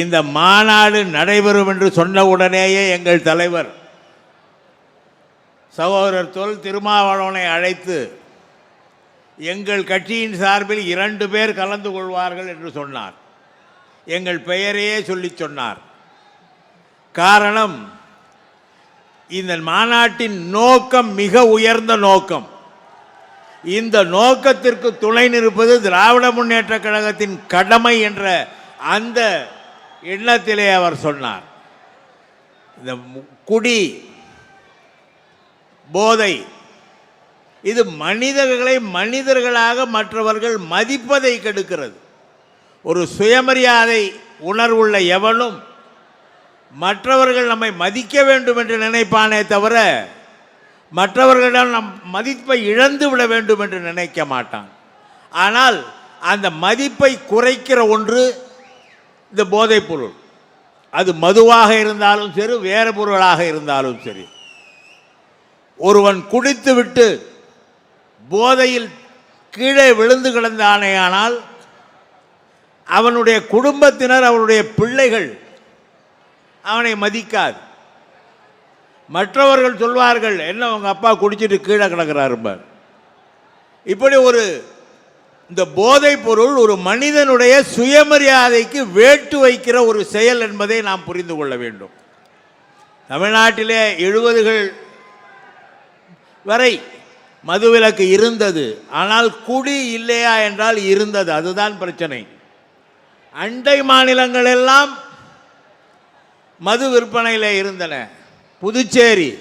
இந்த மாநாடு நடைபெறும் என்று சொன்ன உடனேயே எங்கள் தலைவர் சகோதரர் தொல் திருமாவளவனை அழைத்து எங்கள் கட்சியின் சார்பில் இரண்டு பேர் கலந்து கொள்வார்கள் என்று சொன்னார். எங்கள் பெயரையே சொல்லி சொன்னார். காரணம் இந்த மாநாட்டின் நோக்கம் மிக உயர்ந்த நோக்கம். இந்த நோக்கத்திற்கு துணை நிற்பது திராவிட முன்னேற்ற கழகத்தின் கடமை என்ற அந்த எண்ணத்திலே அவர் சொன்னார். இந்த குடி போதை இது மனிதர்களை மனிதர்களாக மற்றவர்கள் மதிப்பதை கெடுக்கிறது. ஒரு சுயமரியாதை உணர்வுள்ள எவனும் மற்றவர்கள் நம்மை மதிக்க வேண்டும் என்று நினைப்பானே தவிர மற்றவர்களிடம் நம் மதிப்பை இழந்து விட வேண்டும் என்று நினைக்க மாட்டான். ஆனால் அந்த மதிப்பை குறைக்கிற ஒன்று இந்த போதைப் பொருள் அது மதுவாக இருந்தாலும் சரி வேறு பொருளாக இருந்தாலும் சரி. ஒருவன் குடித்துவிட்டு போதையில் கீழே விழுந்து கிடந்தானேயானால் அவனுடைய குடும்பத்தினர் அவனுடைய பிள்ளைகள் அவனை மதிக்காது. மற்றவர்கள் சொல்வார்கள் என்ன உங்கள் அப்பா குடிச்சிட்டு கீழே கிடக்கிறாருப்பார் இப்படி ஒரு இந்த போதைப் பொருள் ஒரு மனிதனுடைய சுயமரியாதைக்கு வேட்டு வைக்கிற ஒரு செயல் என்பதை நாம் புரிந்து கொள்ள வேண்டும். தமிழ்நாட்டிலே எழுபதுகள் வரை மதுவிலக்கு இருந்தது. ஆனால் குடி இல்லையா என்றால் இருந்தது. அதுதான் பிரச்சனை. அண்டை மாநிலங்கள் எல்லாம் மது விற்பனையில் இருந்தன. புதுச்சேரி.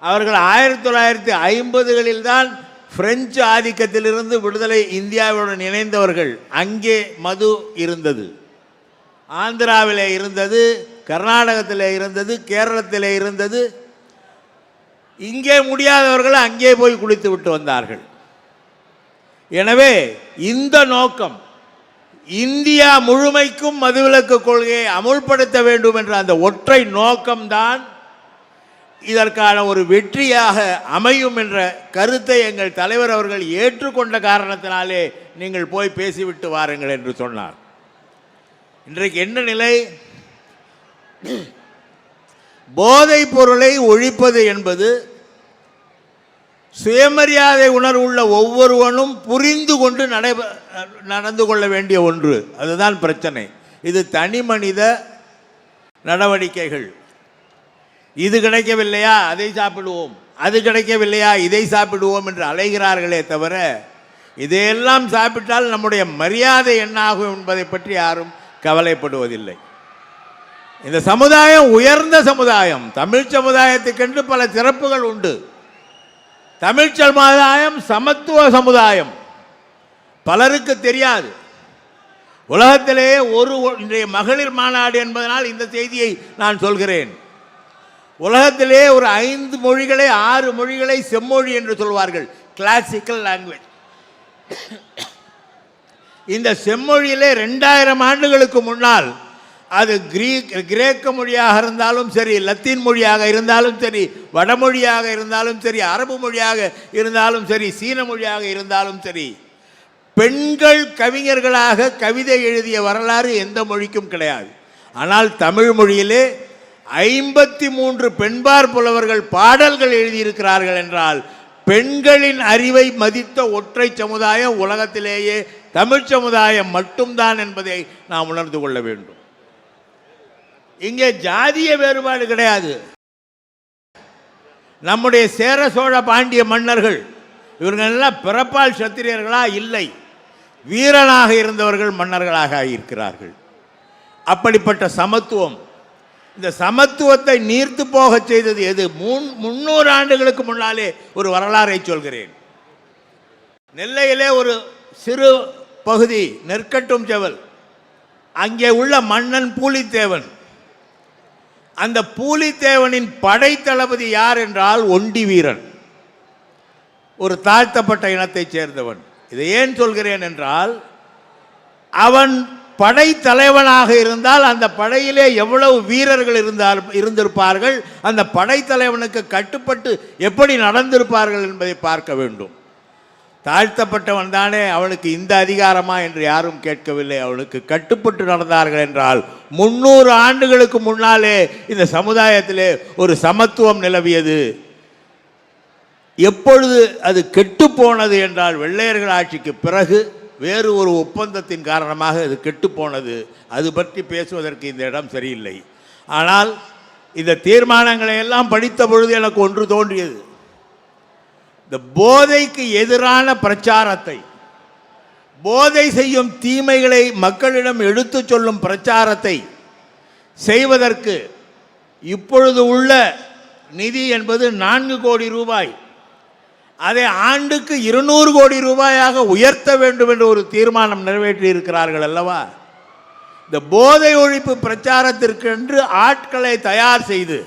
அவர்கள் ஆயிரத்தி தொள்ளாயிரத்தி ஐம்பதுகளில் தான் பிரெஞ்சு ஆதிக்கத்திலிருந்து விடுதலை இந்தியாவுடன் இணைந்தவர்கள் அங்கே மது இருந்தது. ஆந்திராவிலே இருந்தது கர்நாடகத்தில் இருந்தது கேரளத்தில் இருந்தது. இங்கே முடியாதவர்கள் அங்கே போய் குளித்து விட்டு வந்தார்கள். எனவே இந்த நோக்கம் இந்தியா முழுமைக்கும் மதுவிலக்கு கொள்கையை அமுல்படுத்த வேண்டும் என்ற அந்த ஒற்றை நோக்கம்தான் இதற்கான ஒரு வெற்றியாக அமையும் என்ற கருத்தை எங்கள் தலைவர் அவர்கள் ஏற்றுக்கொண்ட காரணத்தினாலே நீங்கள் போய் பேசிவிட்டு வாருங்கள் என்று சொன்னார். இன்றைக்கு என்ன நிலை? போதைப் பொருளை ஒழிப்பது என்பது சுயமரியாதை உணர்வுள்ள ஒவ்வொருவனும் புரிந்து கொண்டு நடை நடந்து கொள்ள வேண்டிய ஒன்று. அதுதான் பிரச்சனை. இது தனி மனித நடவடிக்கைகள். இது கிடைக்கவில்லையா? அதை சாப்பிடுவோம். அது கிடைக்கவில்லையா? இதை சாப்பிடுவோம் என்று அலைகிறார்களே தவிர இதையெல்லாம் சாப்பிட்டால் நம்முடைய மரியாதை என்னாகும் என்பதை பற்றி யாரும் கவலைப்படுவதில்லை. இந்த சமுதாயம் உயர்ந்த சமுதாயம். தமிழ் சமுதாயத்துக்கென்று பல சிறப்புகள் உண்டு. தமிழ் சமுதாயம் சமத்துவ சமுதாயம். பலருக்கு தெரியாது. உலகத்திலேயே ஒரு இன்றைய மகளிர் மாநாடு என்பதனால் இந்த செய்தியை நான் சொல்கிறேன். உலகத்திலே ஒரு ஐந்து மொழிகளை ஆறு மொழிகளை செம்மொழி என்று சொல்வார்கள். கிளாசிக்கல் லாங்குவேஜ் இந்த செம்மொழியிலே ரெண்டாயிரம் ஆண்டுகளுக்கு முன்னால் அது கிரீக் கிரேக்க மொழியாக இருந்தாலும் சரி லத்தீன் மொழியாக இருந்தாலும் சரி வடமொழியாக இருந்தாலும் சரி அரபு மொழியாக இருந்தாலும் சரி சீன மொழியாக இருந்தாலும் சரி பெண்கள் கவிஞர்களாக கவிதை எழுதிய வரலாறு எந்த மொழிக்கும் கிடையாது. ஆனால் தமிழ் மொழியிலே ஐம்பத்தி மூன்று பெண்பார் புலவர்கள் பாடல்கள் எழுதியிருக்கிறார்கள் என்றால் பெண்களின் அறிவை மதித்த ஒற்றை சமுதாயம் உலகத்திலேயே தமிழ் சமுதாயம் மட்டும்தான் என்பதை நாம் உணர்ந்து கொள்ள வேண்டும். இங்கே ஜாதிய வேறுபாடு கிடையாது. நம்முடைய சேர சோழ பாண்டிய மன்னர்கள் இவர்களெல்லாம் பிறப்பால் சத்திரியர்களா? இல்லை. வீரனாக இருந்தவர்கள் மன்னர்களாக இருக்கிறார்கள். அப்படிப்பட்ட சமத்துவம் இந்த சமத்துவத்தை நீர்த்து போகச் செய்தது எது? மூன் முன்னூறு ஆண்டுகளுக்கு முன்னாலே ஒரு வரலாறை சொல்கிறேன். நெல்லையிலே ஒரு சிறு பகுதி நெற்கட்டும் செவல். அங்கே உள்ள மன்னன் பூலித்தேவன். அந்த பூலித்தேவனின் படைத்தளபதி யார் என்றால் ஒண்டி வீரன். ஒரு தாழ்த்தப்பட்ட இனத்தைச் சேர்ந்தவன். இதை ஏன் சொல்கிறேன் என்றால் அவன் படை தலைவனாக இருந்தால் அந்த படையிலே எவ்வளவு வீரர்கள் இருந்தால் இருந்திருப்பார்கள் அந்த படைத்தலைவனுக்கு கட்டுப்பட்டு எப்படி நடந்திருப்பார்கள் என்பதை பார்க்க வேண்டும். தாழ்த்தப்பட்டவன் தானே அவனுக்கு இந்த அதிகாரமா என்று யாரும் கேட்கவில்லை. அவனுக்கு கட்டுப்பட்டு நடந்தார்கள் என்றால் முன்னூறு ஆண்டுகளுக்கு முன்னாலே இந்த சமுதாயத்திலே ஒரு சமத்துவம் நிலவியது. எப்பொழுது அது கெட்டு போனது என்றால் வெள்ளையர்கள் ஆட்சிக்கு பிறகு வேறு ஒரு ஒப்பந்தத்தின் காரணமாக இது கெட்டுப்போனது. அது பற்றி பேசுவதற்கு இந்த இடம் சரியில்லை. ஆனால் இந்த தீர்மானங்களை எல்லாம் படித்த பொழுது எனக்கு ஒன்று தோன்றியது. இந்த போதைக்கு எதிரான பிரச்சாரத்தை போதை செய்யும் தீமைகளை மக்களிடம் எடுத்துச் சொல்லும் பிரச்சாரத்தை செய்வதற்கு இப்பொழுது உள்ள நிதி என்பது நான்கு கோடி ரூபாய். அதை ஆண்டுக்கு இருநூறு கோடி ரூபாயாக உயர்த்த வேண்டும் என்று ஒரு தீர்மானம் நிறைவேற்றி இருக்கிறார்கள் அல்லவா? இந்த போதை ஒழிப்பு பிரச்சாரத்திற்கென்று ஆட்களை தயார் செய்து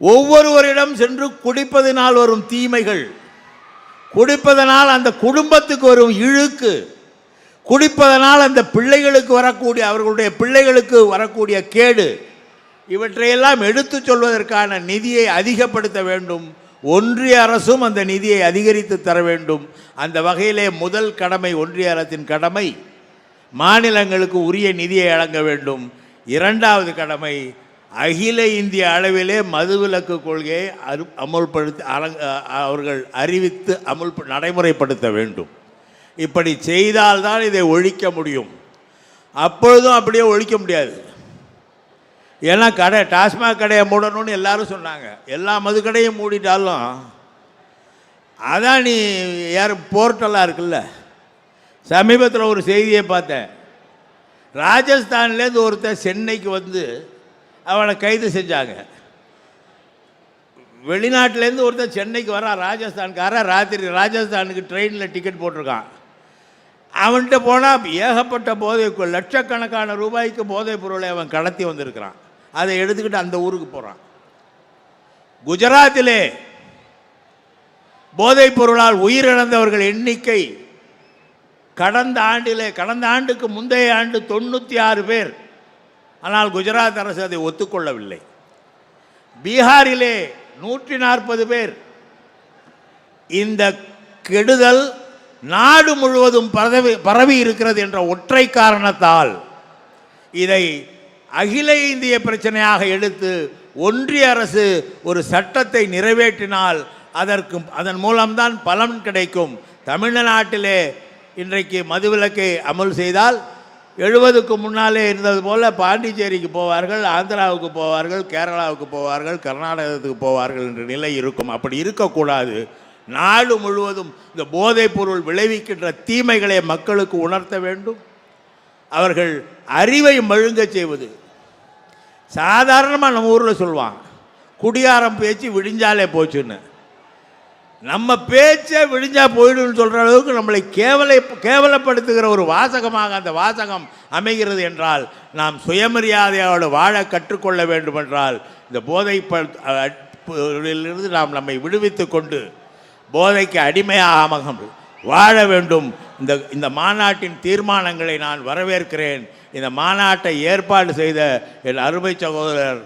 ஒவ்வொருவரிடம் சென்று குடிப்பதனால் வரும் தீமைகள் குடிப்பதனால் அந்த குடும்பத்துக்கு வரும் இழுக்கு குடிப்பதனால் அந்த பிள்ளைகளுக்கு வரக்கூடிய அவர்களுடைய பிள்ளைகளுக்கு வரக்கூடிய கேடு இவற்றையெல்லாம் எடுத்துச் சொல்வதற்கான நிதியை அதிகப்படுத்த வேண்டும். ஒன்றிய அரசும் அந்த நிதியை அதிகரித்து தர வேண்டும். அந்த வகையிலே முதல் கடமை ஒன்றிய அரசின் கடமை. மாநிலங்களுக்கு உரிய நிதியை வழங்க வேண்டும். இரண்டாவது கடமை அகில இந்திய அளவிலே மதுவிலக்கு கொள்கையை அரு அமுல்படுத்தி அவர்கள் அறிவித்து அமுல் நடைமுறைப்படுத்த வேண்டும். இப்படி செய்தால்தான் இதை ஒழிக்க முடியும். அப்பொழுதும் அப்படியே ஒழிக்க முடியாது. ஏன்னா கடை டாஸ்மாக் கடையை மூடணும்னு எல்லாரும் சொன்னாங்க. எல்லா மது கடையும் மூடிட்டாலும் அதான் நீ யார் போர்ட்டெல்லாம் இருக்குல்ல? சமீபத்தில் ஒரு செய்தியை பார்த்தேன். ராஜஸ்தான்லேருந்து ஒருத்தன் சென்னைக்கு வந்து அவனை கைது செஞ்சாங்க. வெளிநாட்டிலேருந்து ஒருத்தன் சென்னைக்கு வரான் ராஜஸ்தான்காரன். ராத்திரி ராஜஸ்தானுக்கு ட்ரெயினில் டிக்கெட் போட்டிருக்கான். அவன்கிட்ட போனால் ஏகப்பட்ட போதை லட்சக்கணக்கான ரூபாய்க்கு போதைப் பொருளை அவன் கடத்தி வந்திருக்கிறான். அதை எடுத்துக்கிட்டு அந்த ஊருக்கு போகிறான் குஜராத்திலே போதைப் பொருளால் உயிரிழந்தவர்கள் எண்ணிக்கை கடந்த ஆண்டிலே கடந்த ஆண்டுக்கு முந்தைய ஆண்டு தொண்ணூற்றி ஆறு பேர். ஆனால் குஜராத் அரசு அதை ஒத்துக்கொள்ளவில்லை. பீகாரிலே நூற்றி நாற்பது பேர். இந்த கெடுதல் நாடு முழுவதும் பரவி பரவி இருக்கிறது என்ற ஒற்றை காரணத்தால் இதை அகில இந்திய பிரச்சனையாக எடுத்து ஒன்றிய அரசு ஒரு சட்டத்தை நிறைவேற்றினால் அதற்கு அதன் மூலம்தான் பலன் கிடைக்கும். தமிழ்நாட்டிலே இன்றைக்கு மதுவிலக்கை அமல் செய்தால் எழுபதுக்கு முன்னாலே இருந்தது போல் பாண்டிச்சேரிக்கு போவார்கள் ஆந்திராவுக்கு போவார்கள் கேரளாவுக்கு போவார்கள் கர்நாடகத்துக்கு போவார்கள் என்ற நிலை இருக்கும். அப்படி இருக்கக்கூடாது. நாடு முழுவதும் இந்த போதைப் பொருள் விளைவிக்கின்ற தீமைகளை மக்களுக்கு உணர்த்த வேண்டும். அவர்கள் அறிவை மழுங்கச் செய்வது. சாதாரணமாக நம்ம ஊரில் சொல்லுவாங்க. குடியாரம் பேச்சு விடிஞ்சாலே போச்சுன்னு. நம்ம பேச்சை விடிஞ்சா போயிடும்னு சொல்கிற அளவுக்கு நம்மளை கேவலை கேவலப்படுத்துகிற ஒரு வாசகமாக அந்த வாசகம் அமைகிறது என்றால் நாம் சுயமரியாதையோடு வாழ கற்றுக்கொள்ள வேண்டும் என்றால் இந்த போதை இருந்து நாம் நம்மை விடுவித்து கொண்டு போதைக்கு அடிமையாக வாழ வேண்டும். இந்த இந்த மாநாட்டின் தீர்மானங்களை நான் வரவேற்கிறேன். இந்த மாநாட்டை ஏற்பாடு செய்த என் அருமை சகோதரர்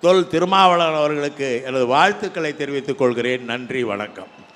தொல் திருமாவளவன் அவர்களுக்கு எனது வாழ்த்துக்களை தெரிவித்துக் கொள்கிறேன். நன்றி வணக்கம்.